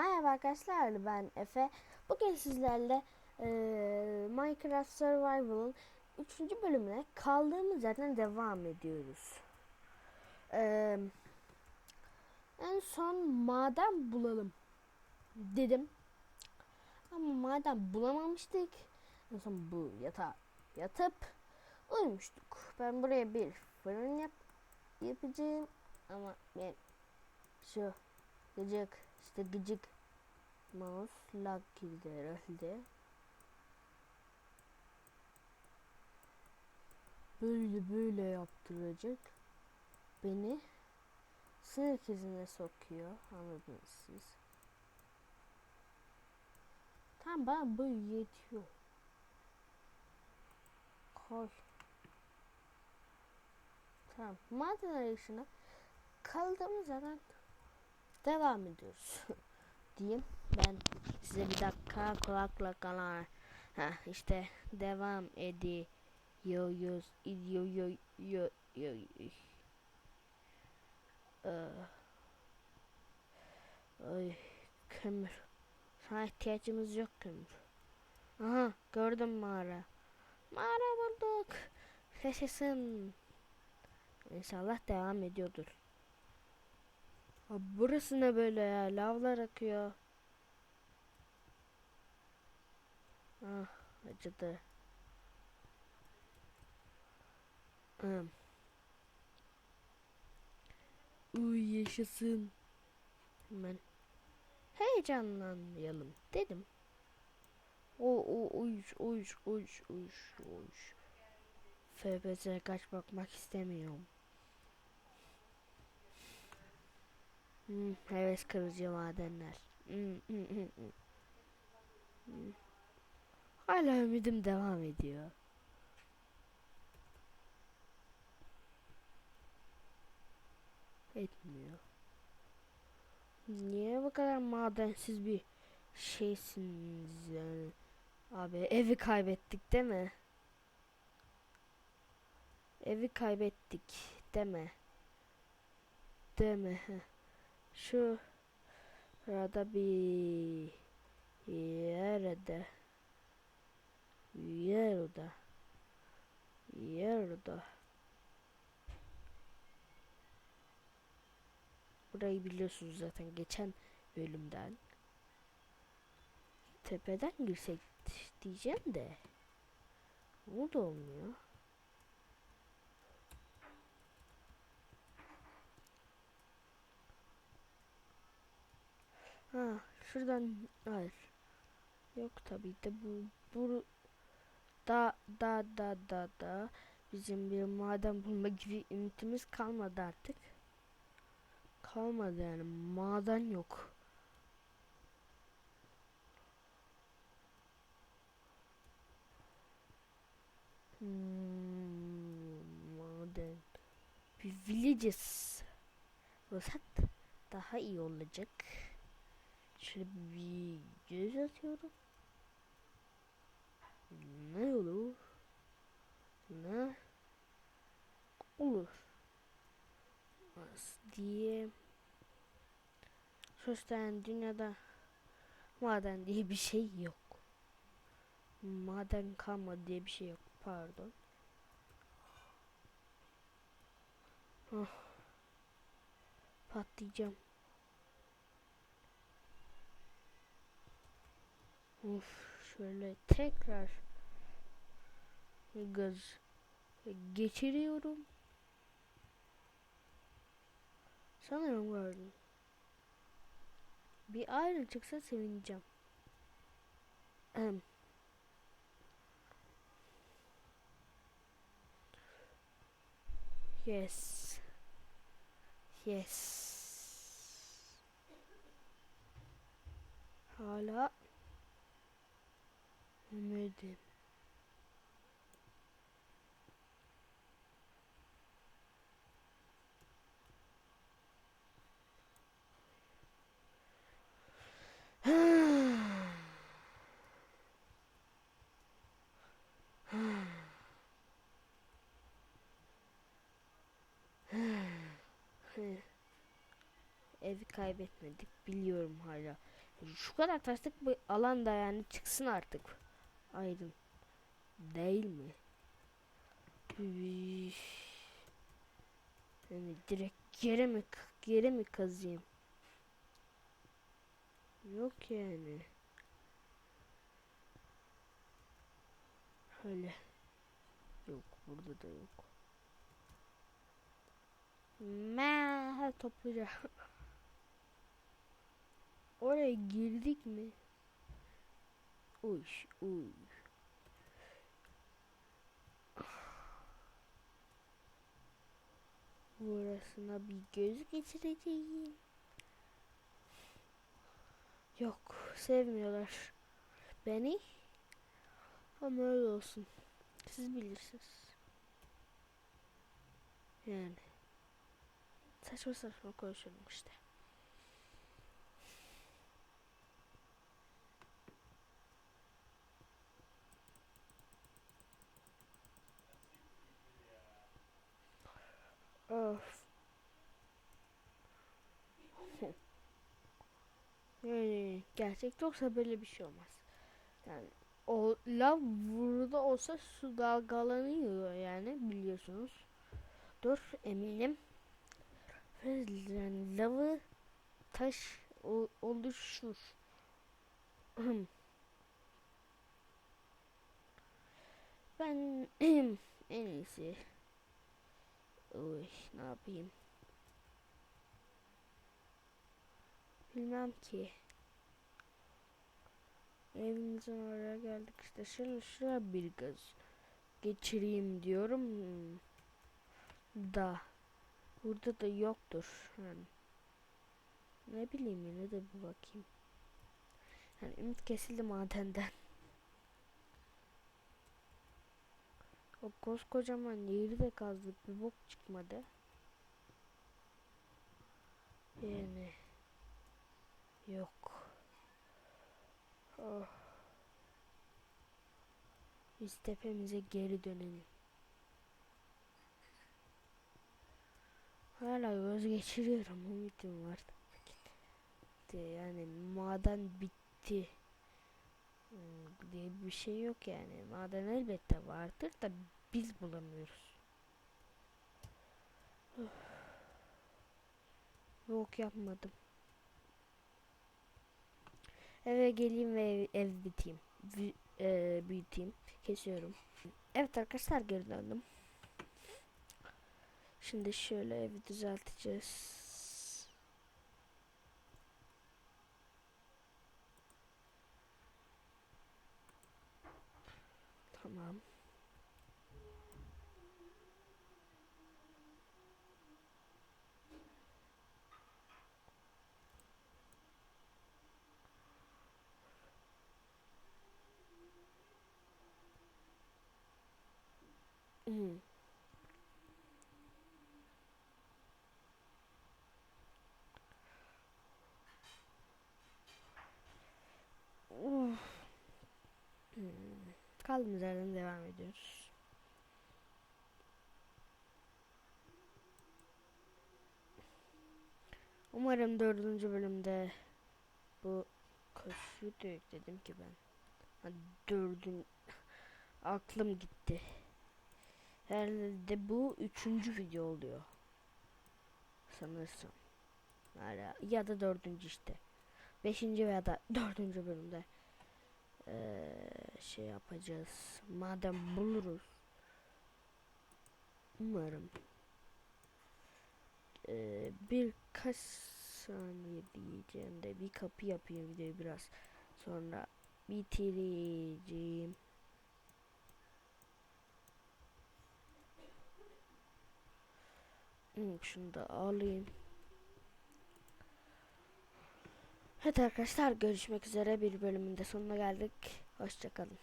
Merhaba arkadaşlar ben Efe. Bugün sizlerle e, Minecraft Survival'ın 3. bölümüne kaldığımız yerden devam ediyoruz. E, en son maden bulalım dedim. Ama maden bulamamıştık. En son bu yatağa yatıp uyumuştuk. Ben buraya bir fırın yap yapacağım. Ama ben şu gıcık işte gıcık mouse lag girdi herhalde. Böyle böyle yaptıracak. Beni sinir krizine sokuyor. Anladınız siz. Tamam bana bu yetiyor. Koy. Tamam. Maden arayışına kaldığımız yerden devam ediyoruz diyeyim. Ben size bir dakika kulakla kalan ha işte devam ediyoruz yo yo yo yo Ee, Ay kömür. Sana ihtiyacımız yok kömür. Aha gördüm mağara. Mağara bulduk. Yaşasın. İnşallah devam ediyordur. Abi burası ne böyle ya? Lavlar akıyor. Ah acıdı. Hmm. Uy yaşasın. Hemen heyecanlanmayalım dedim. O o uyuş uyuş uyuş uyuş uyuş. FPS'e kaç bakmak istemiyorum. Hmm, heves kırıcı madenler. Hmm, hmm, hmm. Hala ümidim devam ediyor. Etmiyor. Niye bu kadar madensiz bir şeysiniz yani? Abi evi kaybettik değil mi? Evi kaybettik deme. Deme. Heh. Şu arada bir yerde yerde yerde Burayı biliyorsunuz zaten geçen bölümden. Tepeden girsek diyeceğim de. O da olmuyor. Ha, şuradan hayır. Yok tabii de bu bu da da da da da bizim bir maden bulma gibi ümitimiz kalmadı artık. Kalmadı yani maden yok. Hmm, maden. Bir villages bulsak daha iyi olacak. Şöyle bir göz atıyorum. Ne olur? Ne olur? Az diye. Sonuçta dünyada maden diye bir şey yok. Maden kalma diye bir şey yok. Pardon. Oh. Patlayacağım. Of şöyle tekrar gaz geçiriyorum. Sanırım gördüm. Bir ayrı çıksa sevineceğim. Ahem. Yes. Yes. Hala ümidim. Evi kaybetmedik biliyorum hala. Şu kadar taşlık bir alanda yani çıksın artık. Aydın. Değil mi? Yani direkt yere mi yere mi kazıyım? Yok yani. Öyle. Yok burada da yok. Me toplayacağım. Oraya girdik mi? Uy uy. Burasına bir göz geçireceğim. Yok sevmiyorlar beni. Ama öyle olsun. Siz bilirsiniz. Yani. Saçma saçma konuşuyorum işte. Of. Yani gerçek yoksa böyle bir şey olmaz. Yani o lav burada olsa su dalgalanıyor yani biliyorsunuz. Dur eminim. Yani lavı taş oluşur. ben en iyisi. Uy, ne yapayım? Bilmem ki. Evimizin oraya geldik işte. Şöyle şuraya bir göz geçireyim diyorum. Da. Burada da yoktur. Yani. Ne bileyim yine de bir bakayım. Yani ümit kesildi madenden. O koskocaman yeri de kazdık bir bok çıkmadı. Yani yok. Oh. Biz tepemize geri dönelim. Hala göz geçiriyorum ümitim var. Yani maden bitti. Diye bir şey yok yani. Maden elbette vardır da biz bulamıyoruz. Yok yapmadım. Eve geleyim ve ev, ev biteyim. Vi- e, büyüteyim. Kesiyorum. Evet arkadaşlar geri döndüm. Şimdi şöyle evi düzelteceğiz. Tamam. Hmm. Uf. Hmm. Kaldığımız yerden devam ediyoruz. Umarım dördüncü bölümde bu koşuyu da yükledim ki ben. Ha, dördün aklım gitti. Herhalde bu üçüncü video oluyor. Sanırsam. Ya da dördüncü işte. Beşinci veya da dördüncü bölümde şey yapacağız. Madem buluruz. Umarım. Eee, birkaç saniye diyeceğim de bir kapı yapayım videoyu biraz sonra bitireceğim. Hmm, şunu da alayım. Evet arkadaşlar görüşmek üzere bir bölümünde sonuna geldik. Hoşçakalın.